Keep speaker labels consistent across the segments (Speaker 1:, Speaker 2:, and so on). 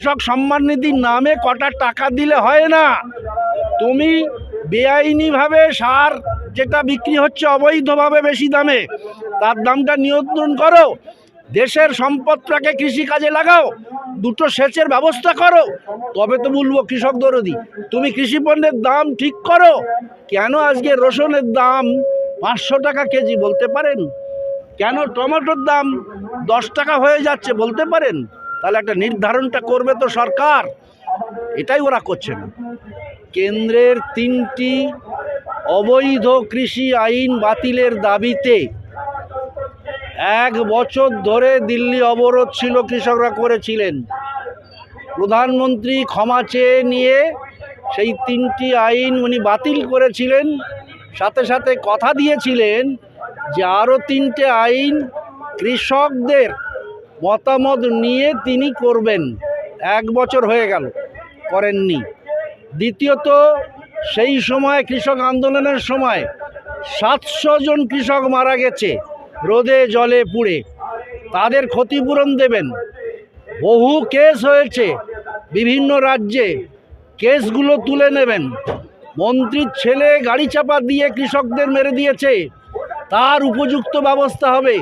Speaker 1: কৃষক সম্মান নিধির নামে কটা টাকা দিলে হয় না? তুমি বেআইনিভাবে সার যেটা বিক্রি হচ্ছে অবৈধভাবে বেশি দামে, তার দামটা নিয়ন্ত্রণ করো। দেশের সম্পদটাকে কৃষিকাজে লাগাও, দুটো সেচের ব্যবস্থা করো। তবে তো বলব কৃষক দরদি, তুমি কৃষি পণ্যের দাম ঠিক করো। কেন আজকে রসুনের দাম পাঁচশো টাকা কেজি বলতে পারেন? কেন টমেটোর দাম দশ টাকা হয়ে যাচ্ছে বলতে পারেন? তাহলে একটা নির্ধারণটা করবে তো সরকার। এটাই ওরা করছে না। কেন্দ্রের তিনটি অবৈধ কৃষি আইন বাতিলের দাবিতে এক বছর ধরে দিল্লি অবরোধ ছিল কৃষকরা করেছিলেন। প্রধানমন্ত্রী ক্ষমা চেয়ে নিয়ে সেই তিনটি আইন উনি বাতিল করেছিলেন। সাথে সাথে কথা দিয়েছিলেন যে আরও তিনটে আইন কৃষকদের মতামত নিয়ে তিনি করবেন। এক বছর হয়ে গেল, করেননি। দ্বিতীয়ত, সেই সময় কৃষক আন্দোলনের সময় সাতশো জন কৃষক মারা গেছে, রোদে জলে পুড়ে। তাদের ক্ষতিপূরণ দেবেন। বহু কেস হয়েছে, বিভিন্ন রাজ্যে কেসগুলো তুলে নেবেন। মন্ত্রীর ছেলে গাড়ি চাপা দিয়ে কৃষকদের মেরে দিয়েছে, তার উপযুক্ত ব্যবস্থা হবে।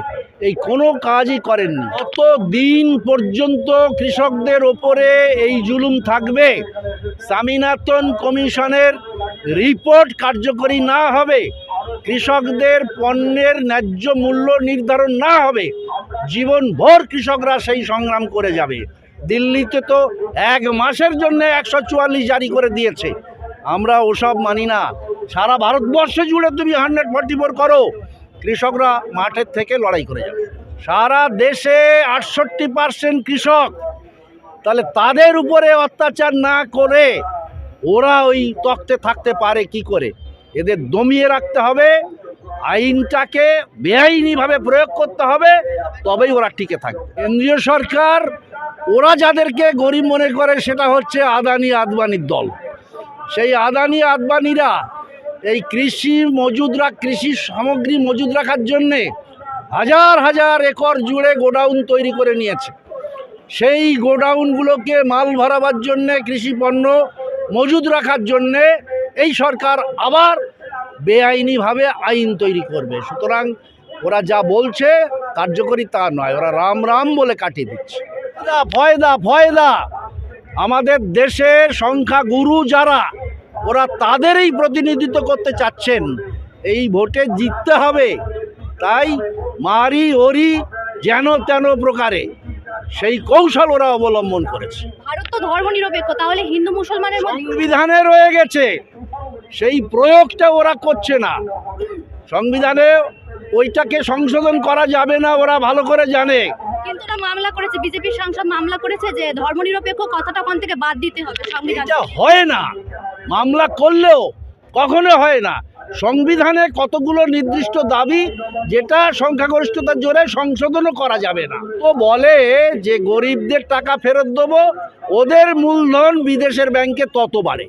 Speaker 1: এই কোনো কাজই করেননি। কত দিন পর্যন্ত কৃষকদের ওপরে এই জুলুম থাকবে, স্বামীনাথন কমিশনের রিপোর্ট কার্যকরী না হবে, কৃষকদের পণ্যের ন্যায্য মূল্য নির্ধারণ না হবে, জীবনভর কৃষকরা সেই সংগ্রাম করে যাবে। দিল্লিতে তো এক মাসের জন্য একশো চুয়াল্লিশ জারি করে দিয়েছে। আমরা ওসব মানি না। সারা ভারতবর্ষে জুড়ে তুমি হান্ড্রেড ফর্টি ফোর করো। কৃষকরা মাঠের থেকে লড়াই করে যাবে। সারা দেশে আটষট্টি পার্সেন্ট কৃষক। তাহলে তাদের উপরে অত্যাচার না করে ওরা ওই তক্তে থাকতে পারে কি করে? এদের দমিয়ে রাখতে হবে, আইনটাকে বেআইনিভাবে প্রয়োগ করতে হবে, তবেই ওরা টিকে থাকবে। কেন্দ্রীয় সরকার, ওরা যাদেরকে গরিব মনে করে সেটা হচ্ছে আদানি আদবানির দল। সেই আদানি আদবানিরা এই কৃষি মজুদ রাখ কৃষি সামগ্রী মজুদ রাখার জন্যে হাজার হাজার একর জুড়ে গোডাউন তৈরি করে নিয়েছে। সেই গোডাউনগুলোকে মাল ভরাবার জন্যে, কৃষি পণ্য মজুদ রাখার জন্যে এই সরকার আবার বেআইনিভাবে আইন তৈরি করবে। সুতরাং ওরা যা বলছে কার্যকরী তা নয়, ওরা রাম রাম বলে কাটিয়ে দিচ্ছে। ফয়দা ফয়দা। আমাদের দেশের সংখ্যাগুরু যারা ওরা তাদেরই প্রতিনিধিত্ব করতে চাচ্ছেন। এই ভোটে জিততে হবে। তাই মারি ওরি যেন তেন প্রকারে। সেই কৌশল ওরা অবলম্বন করেছে।
Speaker 2: ভারত তো ধর্ম নিরপেক্ষ তাহলে হিন্দু মুসলমানের
Speaker 1: সংবিধানে রয়ে গেছে। সেই প্রয়োগটা ওরা করছে না। সংবিধানে ওইটাকে সংশোধন করা যাবে না ওরা ভালো করে জানে।
Speaker 2: কিন্তু ওরা মামলা করেছে বিজেপির সাংসদ মামলা করেছে যে ধর্ম নিরপেক্ষ কথাটা ওখান থেকে বাদ দিতে হবে সংবিধান
Speaker 1: হয় না। মামলা করলেও কখনো হয় না। সংবিধানে কতগুলো নির্দিষ্ট দাবি, যেটা সংখ্যাগরিষ্ঠতার জোরে সংশোধনও করা যাবে না। তো বলে যে গরিবদের টাকা ফেরত দেবো, ওদের মূলধন বিদেশের ব্যাংকে তত বাড়ে।